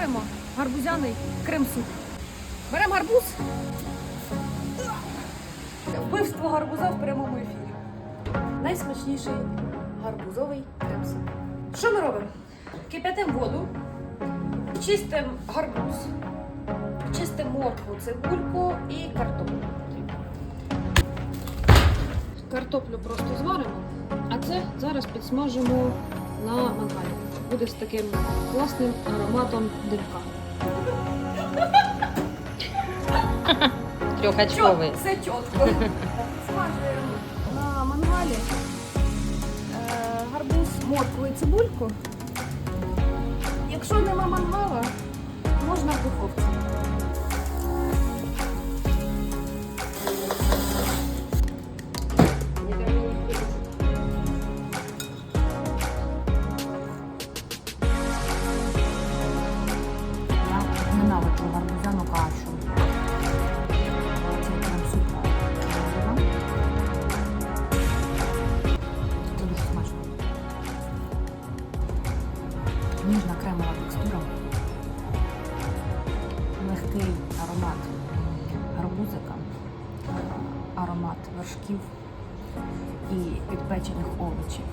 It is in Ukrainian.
зваримо гарбузяний крем-суп. Беремо гарбуз. Вбивство гарбуза в прямому ефірі. Найсмачніший гарбузовий крем-суп. Що ми робимо? Кип'ятимо воду, чистимо гарбуз, чистимо моркву, цибульку і картоплю. Картоплю просто зваримо, а це зараз підсмажимо на мангалі. Буде з таким класним ароматом димка. Трьохачковий. Все чітко. Смажуємо на мангалі е, гарбуз, моркву і цибульку. Якщо нема мангала, ненавиджу гарбузяну кашу. Це прям супер. Це дуже смачно. Ніжна кремова текстура. Легкий аромат гарбузика, аромат вершків і підпечених овочів.